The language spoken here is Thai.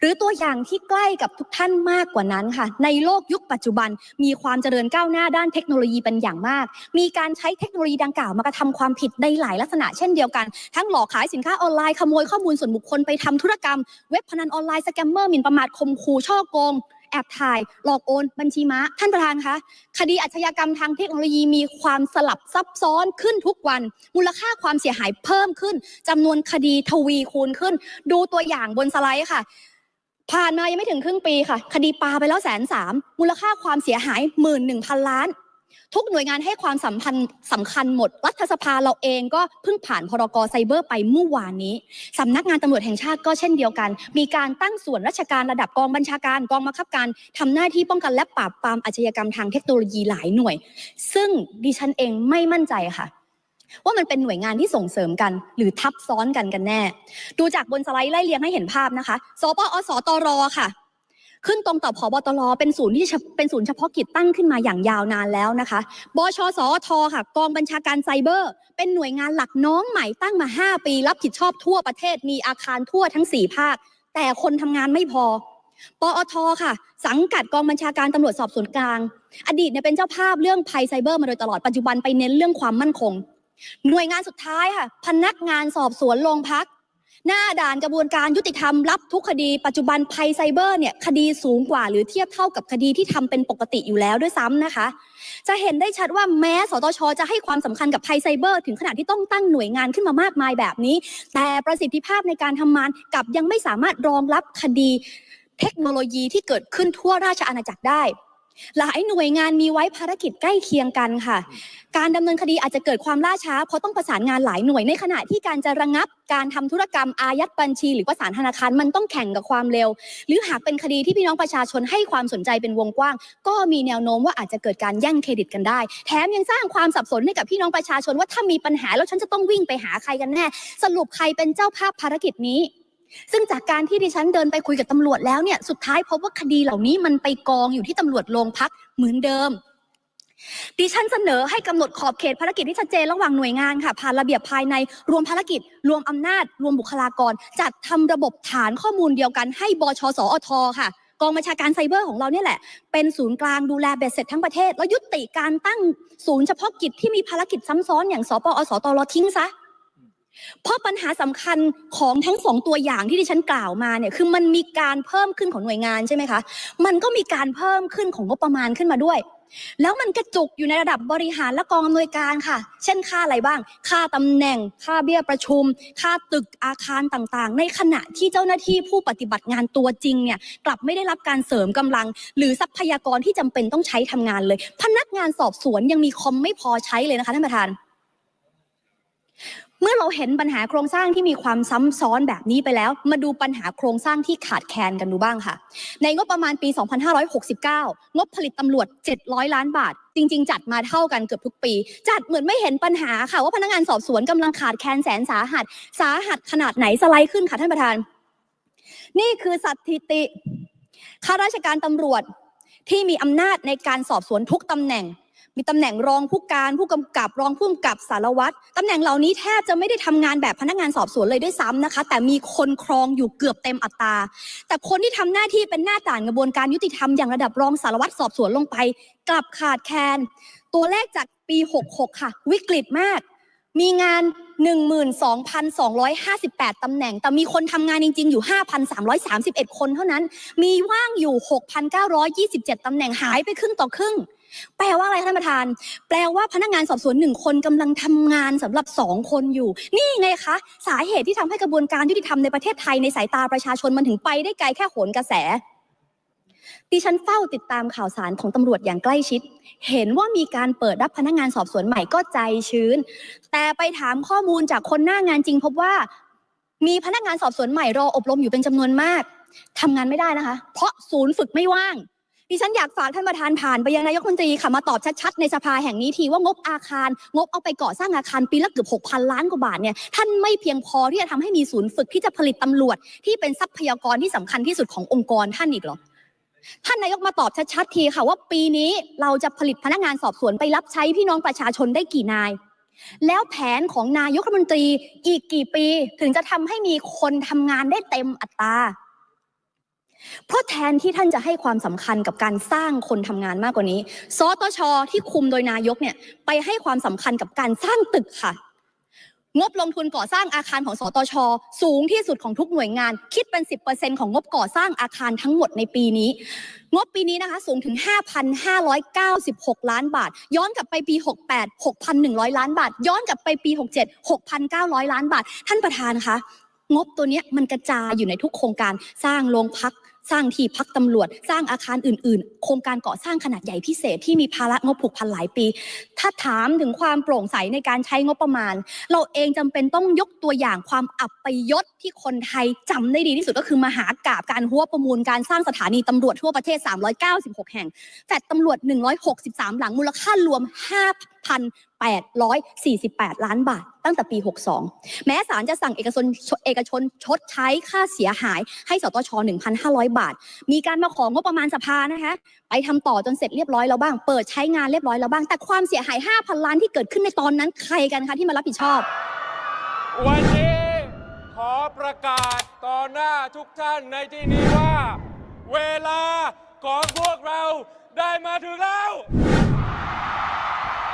หรือตัวอย่างที่ใกล้กับทุกท่านมากกว่านั้นค่ะ ในโลกยุคปัจจุบันมีความเจริญก้าวหน้าด้านเทคโนโลยีเป็นอย่างมาก มีการใช้เทคโนโลยีดังกล่าวมากระทำความผิดในหลายลักษณะเช่นเดียวกัน ทั้งหลอกขายสินค้าออนไลน์ขโมยข้อมูลส่วนบุคคลไปทำธุรกรรม เว็บพนันออนไลน์สแกมเมอร์หมิ่นประมาทข่มขู่ช่อโกงแอบถ่าย หลอกโอน บัญชีม้า ท่านประธานคะ คดีอาชญากรรมทางเทคโนโลยีมีความสลับซับซ้อนขึ้นทุกวัน มูลค่าความเสียหายเพิ่มขึ้นจำนวนคดีทวีคูณขึ้น ดูตัวอย่างบนสไลด์ค่ะ ผ่านมายังไม่ถึงครึ่งปีค่ะ คดีปาไปแล้วแสนสามมูลค่าความเสียหายหมื่นหนึ่งพันล้าน ทุกหน่วยงานให้ความสัมพันธ์สำคัญหมด รัฐสภาเราเองก็เพิ่งผ่านพรกไซเบอร์ไปเมื่อวานนี้สำนักงานตำรวจแห่งชาติก็เช่นเดียวกัน มีการตั้งส่วนราชการระดับกองบัญชาการกองบังคับการทำหน้าที่ป้องกันและปราบปรามอาชญากรรมทางเทคโนโลยีหลายหน่วย ซึ่งดิฉันเองไม่มั่นใจค่ะ ว่ามันเป็นหน่วยงานที่ส่งเสริมกัน หรือทับซ้อนกันกันแน่ ดูจากบนสไลด์ไล่เรียงให้เห็นภาพนะคะสปอสตรค่ะ ขึ้นตรงต่อพบตรเป็นศูนย์ที่เป็นศูนย์เฉพาะกิจตั้งขึ้นมาอย่างยาวนานแล้วนะคะบชสอทค่ะ กองบัญชาการไซเบอร์ เป็นหน่วยงานหลักน้องใหม่ตั้งมา 5 ปี รับผิดชอบทั่วประเทศมีอาคารทั่วทั้ง 4 ภาค แต่คนทำงานไม่พอปอทค่ะ สังกัดกองบัญชาการตำรวจสอบสวนกลาง อดีตเนี่ยเป็นเจ้าภาพเรื่องภัยไซเบอร์มาโดยตลอดปัจจุบันไปเน้นเรื่องความมั่นคง หน่วยงานสุดท้ายค่ะ พนักงานสอบสวนโรงพัก หน้าด่านกระบวนการยุติธรรมรับทุกคดี ปัจจุบันภัยไซเบอร์เนี่ยคดีสูงกว่า หรือเทียบเท่ากับคดีที่ทำเป็นปกติอยู่แล้วด้วยซ้ำนะคะ จะเห็นได้ชัดว่าแม้สตชจะให้ความสำคัญกับภัยไซเบอร์ ถึงขนาดที่ต้องตั้งหน่วยงานขึ้นมามากมายแบบนี้ แต่ประสิทธิภาพในการทำงานกับยังไม่สามารถรองรับคดี เทคโนโลยีที่เกิดขึ้นทั่วราชอาณาจักรได้ หลายหน่วยงานมีไว้ภารกิจใกล้เคียงกันค่ะ การดำเนินคดีอาจจะเกิดความล่าช้า เพราะต้องประสานงานหลายหน่วยในขณะที่การจะระงับการทำธุรกรรมอายัดบัญชี หรือประสานธนาคารมันต้องแข่งกับความเร็ว หรือหากเป็นคดีที่พี่น้องประชาชนให้ความสนใจเป็นวงกว้าง ก็มีแนวโน้มว่าอาจจะเกิดการแย่งเครดิตกันได้ แถมยังสร้างความสับสนให้กับพี่น้องประชาชนว่าถ้ามีปัญหาแล้วฉันจะต้องวิ่งไปหาใครกันแน่ สรุปใครเป็นเจ้าภาพภารกิจนี้ ซึ่งจากการที่ดิฉันเดินไปคุยกับตำรวจแล้วเนี่ยสุดท้ายพบว่าคดีเหล่านี้มันไปกองอยู่ที่ตำรวจโรงพักเหมือนเดิม ดิฉันเสนอให้กำหนดขอบเขตภารกิจที่ชัดเจนระหว่างหน่วยงานค่ะผ่านระเบียบภายในรวมภารกิจ รวมอำนาจ รวมบุคลากร จัดทำระบบฐานข้อมูลเดียวกันให้บชสอทค่ะกองบัญชาการไซเบอร์ของเราเนี่ยแหละ เป็นศูนย์กลางดูแลเบ็ดเสร็จทั้งประเทศ แล้วยุติการตั้งศูนย์เฉพาะกิจที่มีภารกิจซ้ำซ้อนอย่างสปอสตรทิ้งซะ เพราะปัญหาสำคัญของทั้งสองตัวอย่างที่ดิฉันกล่าวมาเนี่ยคือมันมีการเพิ่มขึ้นของหน่วยงานใช่ไหมคะ มันก็มีการเพิ่มขึ้นของงบประมาณขึ้นมาด้วย แล้วมันกระจุกอยู่ในระดับบริหารและกองอำนวยการค่ะ เช่นค่าอะไรบ้าง ค่าตำแหน่ง ค่าเบี้ยประชุม ค่าตึกอาคารต่างๆ ในขณะที่เจ้าหน้าที่ผู้ปฏิบัติงานตัวจริงเนี่ยกลับไม่ได้รับการเสริมกำลัง หรือทรัพยากรที่จำเป็นต้องใช้ทำงานเลย พนักงานสอบสวนยังมีคอมไม่พอใช้เลยนะคะท่านประธาน เมื่อเราเห็นปัญหาโครงสร้างที่มีความซ้ำซ้อนแบบนี้ไปแล้ว มาดูปัญหาโครงสร้างที่ขาดแคลนกันดูบ้างค่ะ ในงบประมาณปี 2569 งบผลิตตำรวจ 700 ล้านบาท จริง ๆ จัดมาเท่ากันเกือบทุกปี จัดเหมือนไม่เห็นปัญหาค่ะว่าพนักงานสอบสวนกำลังขาดแคลนแสนสาหัส สาหัสขนาดไหนสไลด์ขึ้นค่ะท่านประธาน นี่คือสถิติข้าราชการตำรวจที่มีอำนาจในการสอบสวนทุกตำแหน่ง มีตำแหน่งรองผู้การผู้กำกับรองผู้กำกับสารวัตรตำแหน่งเหล่านี้แทบจะไม่ได้ทำงานแบบพนักงานสอบสวนเลยด้วยซ้ำนะคะ แต่มีคนครองอยู่เกือบเต็มอัตรา แต่คนที่ทำหน้าที่เป็นหน้าต่างกระบวนการยุติธรรมอย่างระดับรองสารวัตรสอบสวนลงไป กลับขาดแคลนตัวเลขจากปี 66 ค่ะ วิกฤตมาก มีงาน 12,258 ตำแหน่ง แต่มีคนทำงานจริง ๆ อยู่ 5,331 คนเท่านั้น มีว่างอยู่ 6,927 ตำแหน่งหายไปครึ่งต่อครึ่ง แปลว่าอะไรท่านประธาน แปลว่าพนักงานสอบสวนหนึ่งคนกำลังทำงานสำหรับสองคนอยู่ นี่ไงคะ สาเหตุที่ทำให้กระบวนการยุติธรรมในประเทศไทยในสายตาประชาชนมันถึงไปได้ไกลแค่โหนกระแส ดิฉันเฝ้าติดตามข่าวสารของตำรวจอย่างใกล้ชิด เห็นว่ามีการเปิดรับพนักงานสอบสวนใหม่ก็ใจชื้น แต่ไปถามข้อมูลจากคนหน้างานจริง พบว่า มีพนักงานสอบสวนใหม่รออบรมอยู่เป็นจำนวนมากทำงานไม่ได้นะคะ เพราะศูนย์ฝึกไม่ว่างดิฉันอยากฝากท่านประธานผ่านไปยังนายกรัฐมนตรีค่ะมาตอบชัดๆในสภาแห่งนี้ทีว่างบอาคาร งบเอาไปก่อสร้างอาคารปีละเกือบ6,000 ล้านกว่าบาทเนี่ยท่านไม่เพียงพอที่จะทำให้มีศูนย์ฝึกที่จะผลิตตำรวจ ที่เป็นทรัพยากรที่สำคัญที่สุดขององค์กรท่านอีกหรอ ท่านนายกมาตอบชัดๆทีค่ะว่าปีนี้เราจะผลิตพนักงานสอบสวนไปรับใช้พี่น้องประชาชนได้กี่นาย แล้วแผนของนายกรัฐมนตรีอีกกี่ปีถึงจะทำให้มีคนทำงานได้เต็มอัตราเพราะแทนที่ท่านจะให้ความสำคัญกับการสร้างคนทำงานมากกว่านี้ สตชที่คุมโดยนายกเนี่ย ไปให้ความสำคัญกับการสร้างตึกค่ะ งบลงทุนก่อสร้างอาคารของสตช สูงที่สุดของทุกหน่วยงาน คิดเป็น 10%ของงบก่อสร้างอาคารทั้งหมดในปีนี้ งบปีนี้นะคะสูงถึง 5,596 ล้านบาท ย้อนกลับไปปี 68 6,100 ล้านบาท ย้อนกลับไปปี 67 6,900 ล้านบาท ท่านประธานคะงบตัวนี้มันกระจายอยู่ในทุกโครงการสร้างโรงพัก สร้างที่พักตำรวจ สร้างอาคารอื่น ๆ โครงการก่อสร้างขนาดใหญ่พิเศษที่มีภาระงบผูกพันหลายปี ถ้าถามถึงความโปร่งใสในการใช้งบประมาณ เราเองจำเป็นต้องยกตัวอย่างความอับประยศที่คนไทยจำได้ดีที่สุดก็คือมหากาบการหัวประมูลการสร้างสถานีตำรวจทั่วประเทศ 396 แห่ง แฟลตตำรวจ 163 หลังมูลค่ารวม 5 5,848 ล้านบาท ตั้งแต่ปี 62 แม้ศาลจะสั่งเอกชนเอกชนชดใช้ค่าเสียหายให้สตช 1,500 บาท มีการมาของงบประมาณสภานะคะไปทำต่อจนเสร็จเรียบร้อยแล้วบ้าง เปิดใช้งานเรียบร้อยแล้วบ้าง แต่ความเสียหาย 5,000 ล้านที่เกิดขึ้นในตอนนั้นใครกันคะที่มารับผิดชอบ วันนี้ขอประกาศต่อหน้าทุกท่านในที่นี้ว่า เวลาของพวกเราได้มาถึงแล้ว